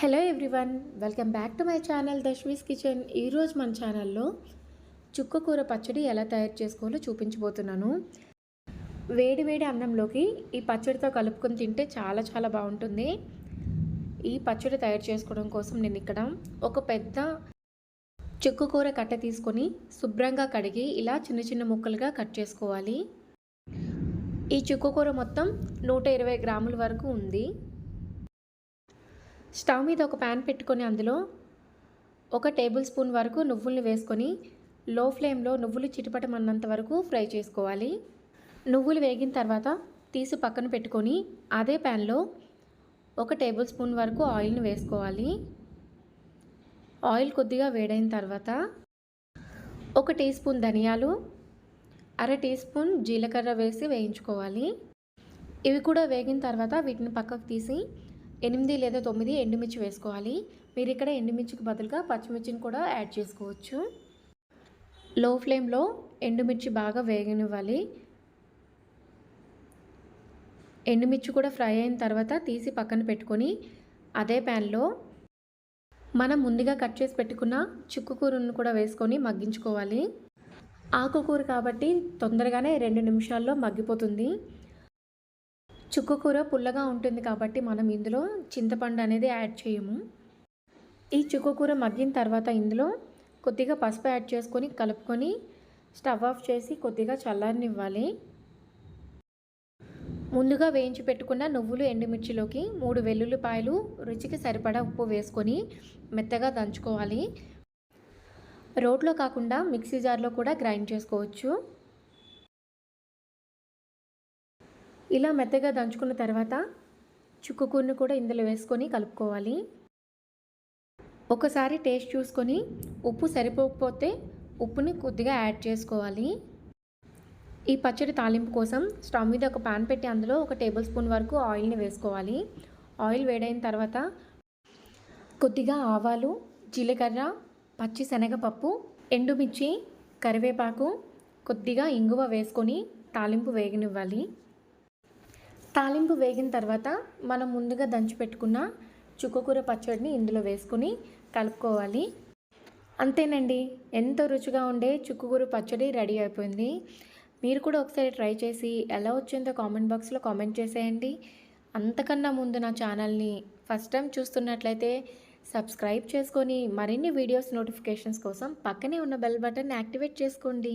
Hello everyone welcome back to my channel Dashvi's kitchen. ఈరోజు మన ఛానల్లో చుక్క కూర పచ్చడి ఎలా తయారు చేసుకోవాలో చూపించబోతున్నాను. వేడి వేడి అన్నంలోకి ఈ పచ్చడితో కలుపుకొని తింటే చాలా చాలా బాగుంటుంది. ఈ పచ్చడి తయారు చేసుకోవడం కోసం నేను ఇక్కడ ఒక పెద్ద చుక్క కూర కట్ట తీసుకొని శుభ్రంగా కడిగి ఇలా చిన్న చిన్న ముక్కలుగా కట్ చేసుకోవాలి. ఈ చుక్క కూర మొత్తం నూట ఇరవై గ్రాముల వరకు ఉంది. స్టవ్ మీద ఒక ప్యాన్ పెట్టుకొని అందులో ఒక టేబుల్ స్పూన్ వరకు నువ్వుల్ని వేసుకొని లో ఫ్లేమ్లో నువ్వులు చిటపటమన్నంత వరకు ఫ్రై చేసుకోవాలి. నువ్వులు వేగిన తర్వాత తీసి పక్కన పెట్టుకొని అదే ప్యాన్లో ఒక టేబుల్ స్పూన్ వరకు ఆయిల్ని వేసుకోవాలి. ఆయిల్ కొద్దిగా వేడైన తర్వాత ఒక టీ స్పూన్ ధనియాలు అర టీ స్పూన్ జీలకర్ర వేసి వేయించుకోవాలి. ఇవి కూడా వేగిన తర్వాత వీటిని పక్కకు తీసి ఎనిమిది లేదా తొమ్మిది ఎండుమిర్చి వేసుకోవాలి. మీరు ఇక్కడ ఎండుమిర్చికి బదులుగా పచ్చిమిర్చిని కూడా యాడ్ చేసుకోవచ్చు. లో ఫ్లేమ్లో ఎండుమిర్చి బాగా వేగనివ్వాలి. ఎండుమిర్చి కూడా ఫ్రై అయిన తర్వాత తీసి పక్కన పెట్టుకొని అదే ప్యాన్లో మనం ముందుగా కట్ చేసి పెట్టుకున్న చిక్కుకూరను కూడా వేసుకొని మగ్గించుకోవాలి. ఆకుకూర కాబట్టి తొందరగానే రెండు నిమిషాల్లో మగ్గిపోతుంది. చుక్కకూర పుల్లగా ఉంటుంది కాబట్టి మనం ఇందులో చింతపండు అనేది యాడ్ చేయము. ఈ చుక్కకూర మగ్గిన తర్వాత ఇందులో కొద్దిగా పసుపు యాడ్ చేసుకొని కలుపుకొని స్టవ్ ఆఫ్ చేసి కొద్దిగా చల్లారనివ్వాలి. ముందుగా వేయించి పెట్టుకున్న నువ్వులు ఎండుమిర్చిలోకి మూడు వెల్లుల్లిపాయలు రుచికి సరిపడా ఉప్పు వేసుకొని మెత్తగా దంచుకోవాలి. రోట్లో కాకుండా మిక్సీ జార్లో కూడా గ్రైండ్ చేసుకోవచ్చు. ఇలా మెత్తగా దంచుకున్న తర్వాత చుక్కుకూరను కూడా ఇందులో వేసుకొని కలుపుకోవాలి. ఒకసారి టేస్ట్ చూసుకొని ఉప్పు సరిపోకపోతే ఉప్పుని కొద్దిగా యాడ్ చేసుకోవాలి. ఈ పచ్చడి తాలింపు కోసం స్టవ్ మీద ఒక పాన్ పెట్టి అందులో ఒక టేబుల్ స్పూన్ వరకు ఆయిల్ని వేసుకోవాలి. ఆయిల్ వేడైన తర్వాత కొద్దిగా ఆవాలు జీలకర్ర పచ్చి శనగపప్పు ఎండుమిర్చి కరివేపాకు కొద్దిగా ఇంగువ వేసుకొని తాలింపు వేగనివ్వాలి. తాలింపు వేగిన తర్వాత మనం ముందుగా దంచి పెట్టుకున్న చుక్కకూర పచ్చడిని ఇందులో వేసుకుని కలుపుకోవాలి. అంతేనండి ఎంతో రుచిగా ఉండే చుక్కుకూర పచ్చడి రెడీ అయిపోయింది. మీరు కూడా ఒకసారి ట్రై చేసి ఎలా వచ్చిందో కామెంట్ బాక్స్లో కామెంట్ చేసేయండి. అంతకన్నా ముందు నా ఛానల్ని ఫస్ట్ టైం చూస్తున్నట్లయితే సబ్స్క్రైబ్ చేసుకొని మరిన్ని వీడియోస్ నోటిఫికేషన్స్ కోసం పక్కనే ఉన్న బెల్ బటన్ యాక్టివేట్ చేసుకోండి.